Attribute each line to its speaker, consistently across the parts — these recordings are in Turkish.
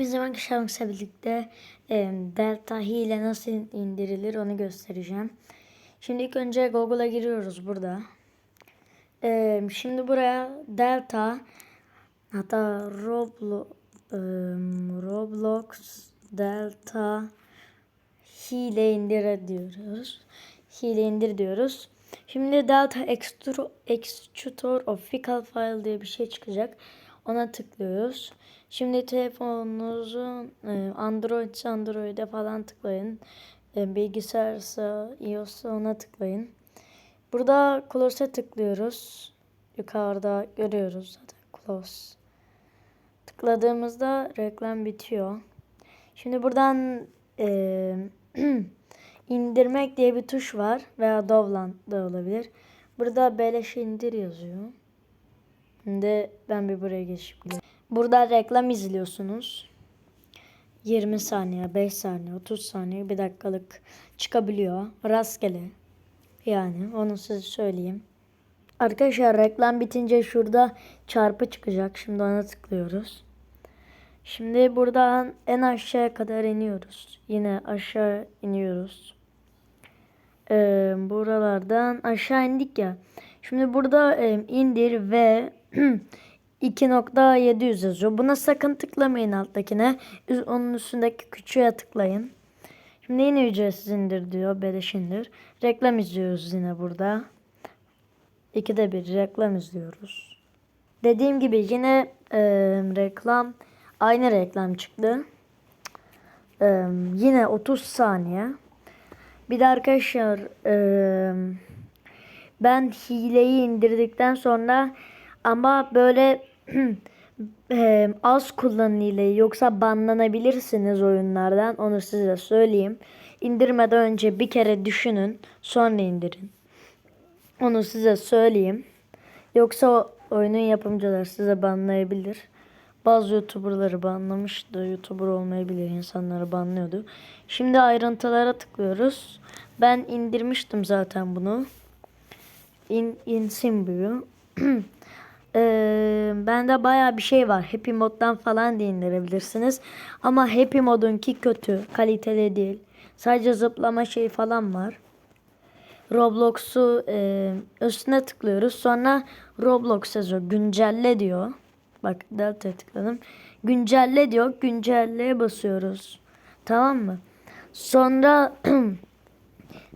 Speaker 1: Hepinize arkadaşlarımızla birlikte e, Delta hile nasıl indirilir onu göstereceğim. Şimdi ilk önce Google'a giriyoruz burada. E, şimdi buraya Delta hatta Roblo, e, Roblox Delta hile indir diyoruz. Hile indir diyoruz. Şimdi Delta Extru- Executor Official File diye bir şey çıkacak. Ona tıklıyoruz. Şimdi telefonunuzun e, Android Android'e falan tıklayın. E, Bilgisayarsa iOS'sa ona tıklayın. Burada Close'e tıklıyoruz. Yukarıda görüyoruz zaten Close. Tıkladığımızda reklam bitiyor. Şimdi buradan e, indirmek diye bir tuş var veya Dovlan da olabilir. Burada beleş indir yazıyor. Şimdi ben bir buraya geçip gidiyorum. Burada reklam izliyorsunuz. 20 saniye, 5 saniye, 30 saniye, 1 dakikalık çıkabiliyor. Rastgele. Yani onu size söyleyeyim. Arkadaşlar reklam bitince şurada çarpı çıkacak. Şimdi ona tıklıyoruz. Şimdi buradan en aşağıya kadar iniyoruz. Yine aşağı iniyoruz. Ee, buralardan aşağı indik ya. Şimdi burada e, indir ve 2.700 yazıyor. Buna sakın tıklamayın alttakine. Onun üstündeki küçüğe tıklayın. Şimdi yine ücretsiz indir diyor. Beleş indir. Reklam izliyoruz yine burada. İkide bir reklam izliyoruz. Dediğim gibi yine e, reklam aynı reklam çıktı. E, yine 30 saniye. Bir de arkadaşlar e, ben hileyi indirdikten sonra ama böyle az kullanın hileyi yoksa banlanabilirsiniz oyunlardan onu size söyleyeyim. İndirmeden önce bir kere düşünün sonra indirin. Onu size söyleyeyim. Yoksa oyunun yapımcıları size banlayabilir. Bazı YouTuber'ları banlamıştı. YouTuber olmayabilir. insanları banlıyordu. Şimdi ayrıntılara tıklıyoruz. Ben indirmiştim zaten bunu. In, insin bu. Ee, bende baya bir şey var. Happy Mod'dan falan da indirebilirsiniz. Ama Happy Mod'unki kötü. Kaliteli değil. Sadece zıplama şey falan var. Roblox'u e, üstüne tıklıyoruz. Sonra Roblox yazıyor. Güncelle diyor. Bak Delta'ya tıkladım. Güncelle diyor. Güncelleye basıyoruz. Tamam mı? Sonra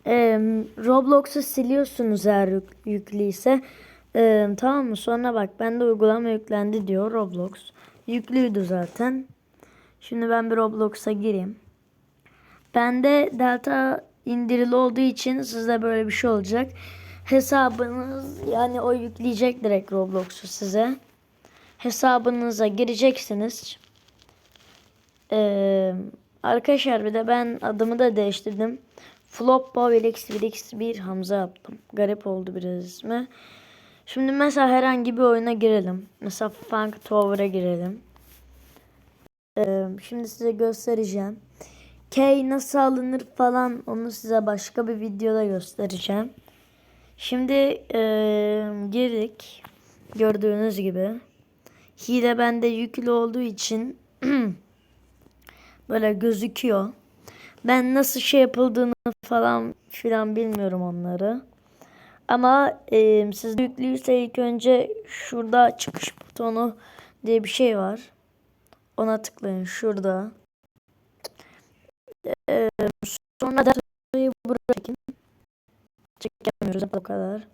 Speaker 1: e, Roblox'u siliyorsunuz eğer yük, yüklüyse. E, tamam mı? Sonra bak bende uygulama yüklendi diyor Roblox. Yüklüydü zaten. Şimdi ben bir Roblox'a gireyim. Bende Delta indirili olduğu için sizde böyle bir şey olacak. Hesabınız yani o yükleyecek direkt Roblox'u size. Hesabınıza gireceksiniz. Ee, arkadaşlar bir de ben adımı da değiştirdim. Velix bir Hamza yaptım. Garip oldu biraz ismi. Şimdi mesela herhangi bir oyuna girelim. Mesela Funk Tower'a girelim. Ee, şimdi size göstereceğim. K nasıl alınır falan onu size başka bir videoda göstereceğim. Şimdi e, girdik. Gördüğünüz gibi. Hile bende yüklü olduğu için böyle gözüküyor. Ben nasıl şey yapıldığını falan filan bilmiyorum onları. Ama e, sizde yüklüyse ilk önce şurada çıkış butonu diye bir şey var. Ona tıklayın şurada. Ee, sonra da buraya çekin. Çekemiyoruz bu kadar.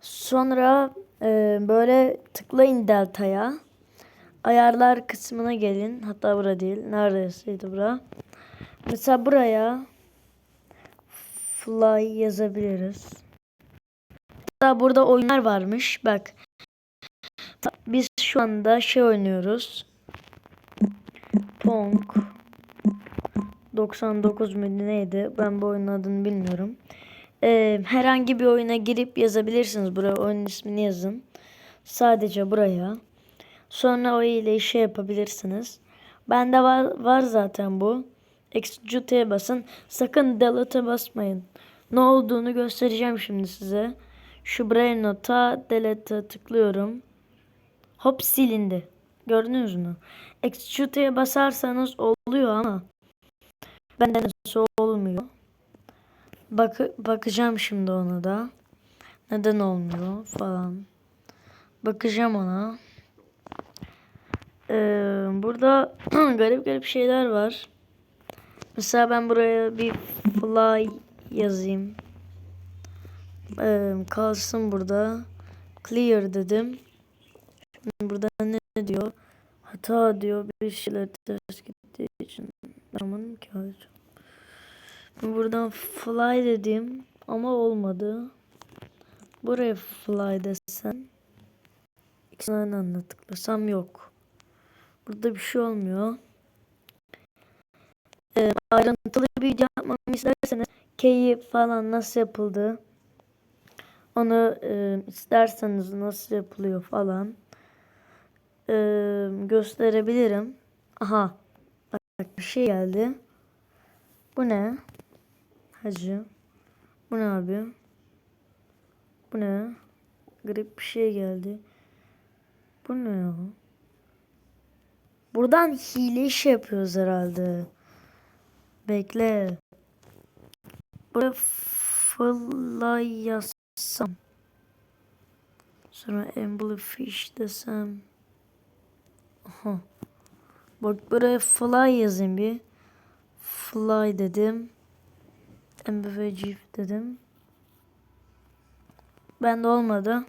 Speaker 1: Sonra e, böyle tıklayın delta'ya. Ayarlar kısmına gelin. Hatta bura değil. Neredesiydi bura? Mesela buraya fly yazabiliriz. Hatta burada oyunlar varmış. Bak. Biz şu anda şey oynuyoruz. Pong. 99 muydu neydi? Ben bu oyunun adını bilmiyorum. Ee, herhangi bir oyuna girip yazabilirsiniz. Buraya oyun ismini yazın. Sadece buraya. Sonra o ile şey yapabilirsiniz. Bende var, var zaten bu. Execute'ye basın. Sakın delete'e basmayın. Ne olduğunu göstereceğim şimdi size. Şu brain nota delete'e tıklıyorum. Hop silindi. Gördünüz mü? Execute'e basarsanız oluyor ama bende nasıl olmuyor. Bak bakacağım şimdi ona da. Neden olmuyor falan. Bakacağım ona. Ee, burada garip garip şeyler var. Mesela ben buraya bir fly yazayım. Ee, kalsın burada. Clear dedim. Şimdi burada ne diyor? Hata diyor bir şeyler ters gittiği için. Ki hocam. Buradan fly dedim ama olmadı. Buraya fly desem ikisini aynı anda tıklasam yok. Burada bir şey olmuyor. Ee, ayrıntılı bir video yapmamı isterseniz keyif falan nasıl yapıldı onu e, isterseniz nasıl yapılıyor falan e, gösterebilirim. Aha bak bir şey geldi. Bu ne? Hacı. Bu ne abi? Bu ne? Garip bir şey geldi. Bu ne ya? Buradan hile iş yapıyoruz herhalde. Bekle. Buraya fly yazsam. Sonra Amblefish desem. Aha. Bak buraya fly yazayım bir. Fly dedim. Amblefish dedim. Ben de olmadı.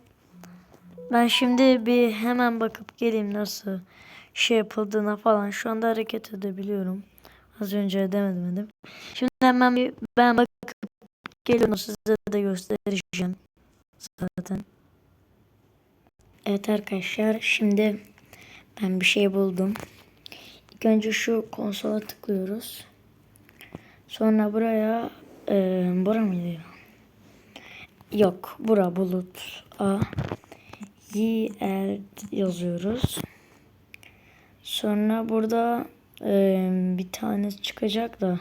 Speaker 1: Ben şimdi bir hemen bakıp geleyim nasıl şey yapıldığına falan. Şu anda hareket edebiliyorum. Az önce edemedim. Şimdi hemen bir ben bakıp geliyorum size de göstereceğim zaten. Evet arkadaşlar şimdi ben bir şey buldum. İlk önce şu konsola tıklıyoruz. Sonra buraya e, bura mıydı? Yok bura bulut A. YL yazıyoruz. Sonra burada e, bir tane çıkacak da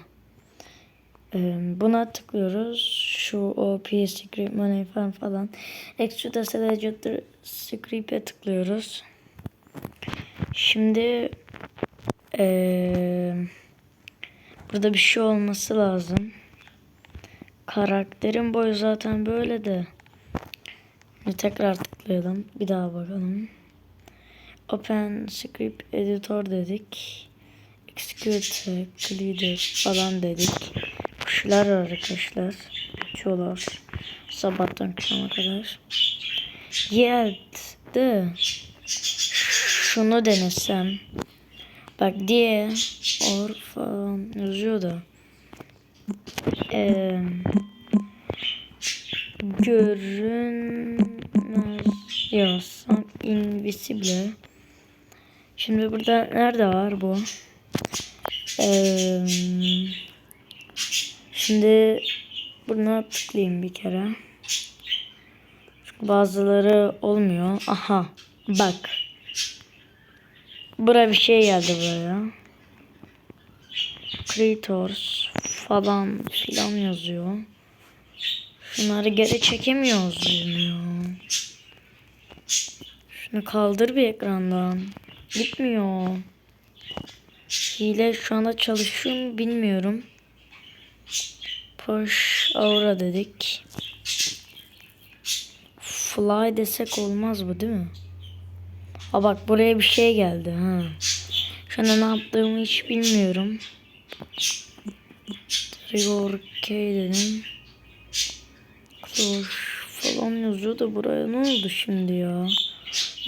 Speaker 1: e, buna tıklıyoruz. Şu OP script money falan falan. Extra selector script'e tıklıyoruz. Şimdi e, burada bir şey olması lazım. Karakterin boyu zaten böyle de. Şimdi tekrar tıklayalım. Bir daha bakalım. Open Script Editor dedik. Execute Cleader falan dedik. Kuşlar var arkadaşlar. Uçuyorlar. Sabahtan akşama kadar. Yet de şunu denesem. Bak diye or falan yazıyor da. Eee görünmez yazsam invisible. Şimdi burada nerede var bu? Ee, şimdi buna tıklayayım bir kere. Çünkü bazıları olmuyor. Aha bak. Buraya bir şey geldi buraya. Creators falan filan yazıyor. Şunları geri çekemiyoruz ya. Şunu kaldır bir ekrandan. Gitmiyor. Hile şu anda çalışıyor mu bilmiyorum. Push aura dedik. Fly desek olmaz bu değil mi? Ha bak buraya bir şey geldi ha. Şu anda ne yaptığımı hiç bilmiyorum. Trigger K dedim. Hoş falan yazıyor da buraya ne oldu şimdi ya?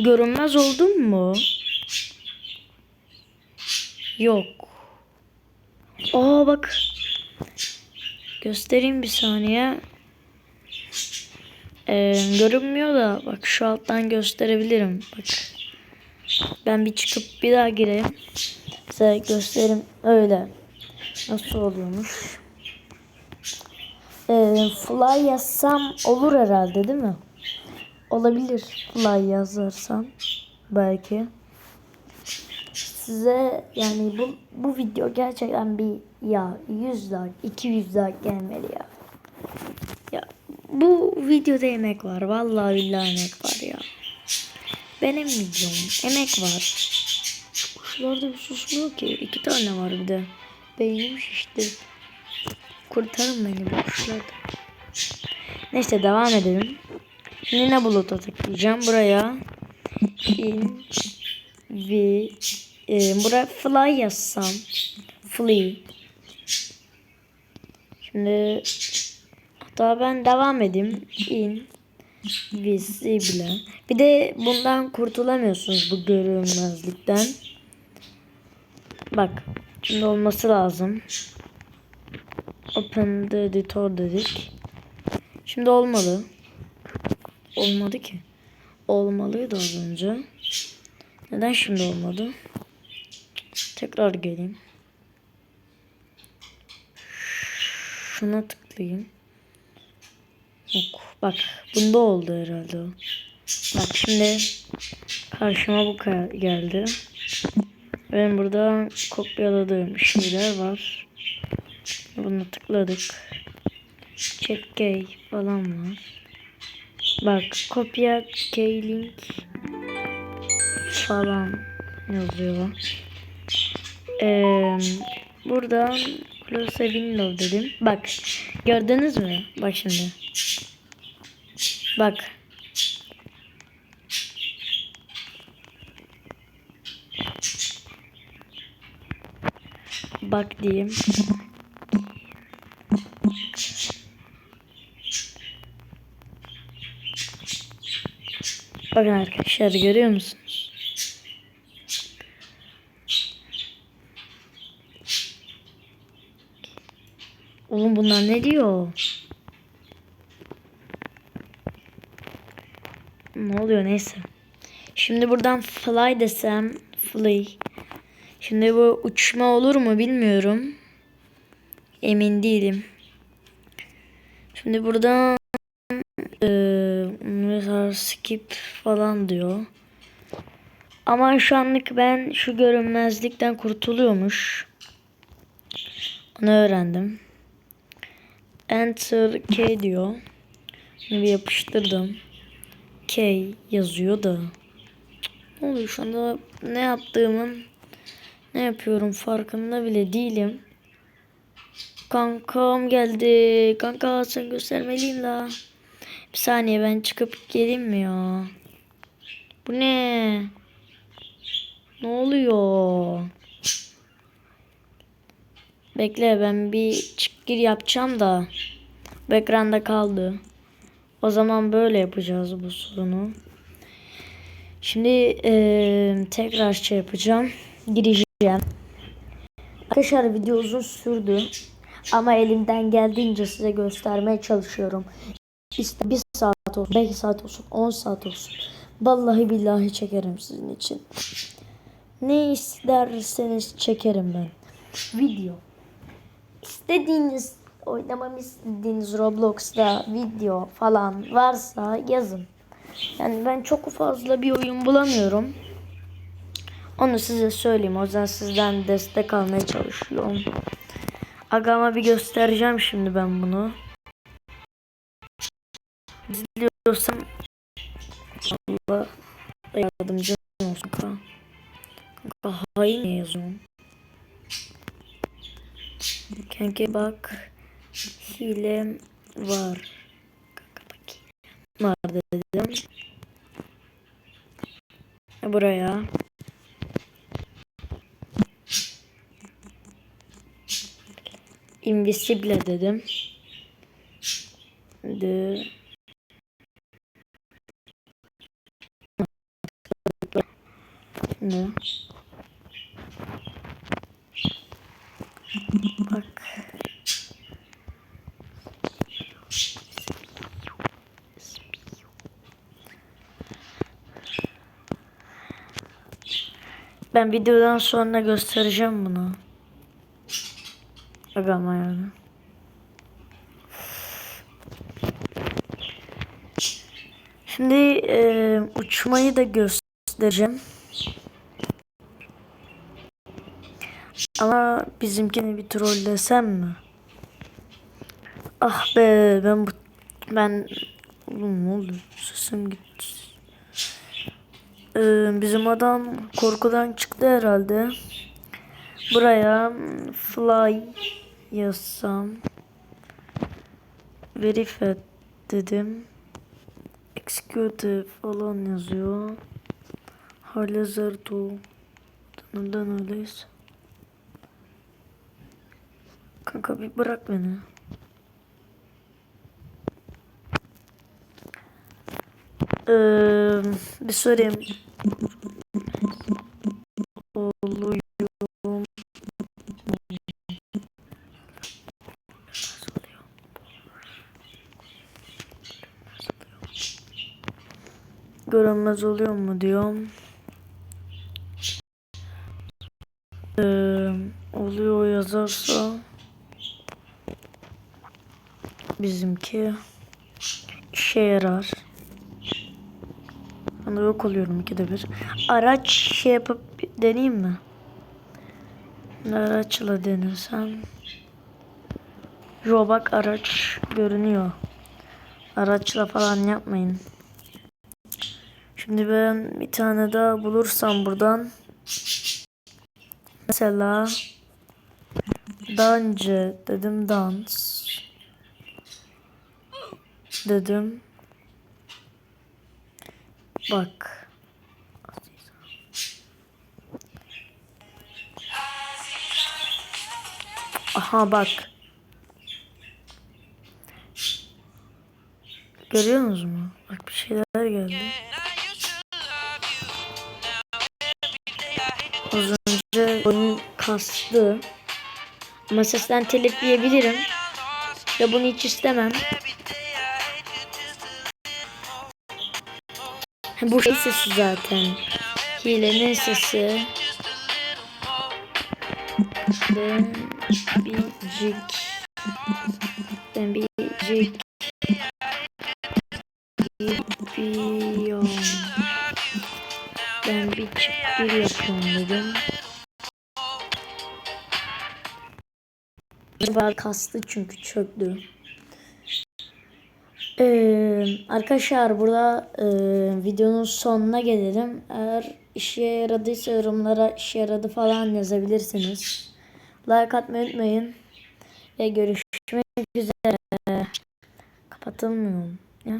Speaker 1: Görünmez oldun mu? Yok. Aa bak. Göstereyim bir saniye. Ee, görünmüyor da bak şu alttan gösterebilirim. Bak. Ben bir çıkıp bir daha gireyim. Size göstereyim öyle. Nasıl oluyormuş. Ee, fly yazsam olur herhalde değil mi? Olabilir fly yazarsam. Belki. Size yani bu, bu video gerçekten bir ya 100 like 200 like gelmeli ya. Ya bu videoda emek var. Vallahi billahi emek var ya. Benim videom emek var. kuşlarda bir susmuyor ki. İki tane var bir de. Beynim şişti. Kurtarın beni bu kuşlardan. Neyse devam edelim. Şimdi ne buluta tıklayacağım? Buraya in ve e, buraya fly yazsam. Fly. Şimdi hatta ben devam edeyim. In visible. Bir de bundan kurtulamıyorsunuz bu görünmezlikten. Bak. Şimdi olması lazım. Open the editor dedik. Şimdi olmadı. Olmadı ki. Olmalıydı az önce. Neden şimdi olmadı? Tekrar geleyim. Şuna tıklayayım. Yok. Bak bunda oldu herhalde. Bak şimdi karşıma bu geldi. Ben burada kopyaladığım şeyler var. Bunu tıkladık. Check key falan var. Bak kopya key link falan yazıyor. Ee, buradan close window dedim. Bak gördünüz mü? Bak şimdi. Bak. Bak diyeyim. Bakın arkadaşlar görüyor musunuz? Bunlar ne diyor? Ne oluyor neyse. Şimdi buradan fly desem fly. Şimdi bu uçma olur mu bilmiyorum. Emin değilim. Şimdi buradan mesela skip falan diyor. Ama şu anlık ben şu görünmezlikten kurtuluyormuş. Onu öğrendim. Enter K diyor. Bunu bir yapıştırdım. K yazıyor da. Ne oluyor şu anda ne yaptığımın ne yapıyorum farkında bile değilim. Kankam geldi. Kanka sen göstermeliyim la. Bir saniye ben çıkıp geleyim mi ya? Bu ne? Ne oluyor? Bekle ben bir çık gir yapacağım da. Bu ekranda kaldı. O zaman böyle yapacağız bu sorunu. Şimdi eee, tekrar şey yapacağım. Gireceğim. Arkadaşlar video uzun sürdü. Ama elimden geldiğince size göstermeye çalışıyorum. İşte bir saat olsun, 5 saat olsun, 10 saat olsun. Vallahi billahi çekerim sizin için. Ne isterseniz çekerim ben. Video. İstediğiniz, oynamamı istediğiniz Roblox'ta video falan varsa yazın. Yani ben çok fazla bir oyun bulamıyorum. Onu size söyleyeyim. O yüzden sizden destek almaya çalışıyorum. Agama bir göstereceğim şimdi ben bunu. İzliyorsam Allah yardımcı olsun kanka. Hain ne yazıyorsun? Kanka bak hile var. Kanka bak hile var dedim. Buraya. Invisible dedim. De ne? Ben videodan sonra göstereceğim bunu. Agama yani. Şimdi e, uçmayı da göstereceğim. Ama bizimkini bir trollesem mi? Ah be ben bu ben oğlum ne oldu sesim gitti. Ee, bizim adam korkudan çıktı herhalde. Buraya fly yazsam. Verify dedim. Execute falan yazıyor. Halazardo. Neden öyleyiz? Kanka bir bırak beni. Ee, bir sorayım. Oluyor. Görünmez oluyor mu diyorum. Ee, oluyor yazarsa bizimki işe yarar. Ben de yok oluyorum ikide bir. Araç şey yapıp deneyeyim mi? Araçla denesem. Yo bak araç görünüyor. Araçla falan yapmayın. Şimdi ben bir tane daha bulursam buradan. Mesela daha önce dedim dans. Dedim. Bak. Aha bak. Görüyor musunuz mu? Bak bir şeyler geldi. Az önce oyun kastı. Ama sesten telif yiyebilirim. Ve bunu hiç istemem. Bu şey sesi zaten. Hilenin sesi. Ben bircik. Ben bircik. Yapıyorum. Ben bir çık bir yapıyorum dedim. Var kastı çünkü çöktü. Ee, arkadaşlar burada e, videonun sonuna gelelim. Eğer işe yaradıysa yorumlara işe yaradı falan yazabilirsiniz. Like atmayı unutmayın. Ve görüşmek üzere. Kapatılmıyor. Ya.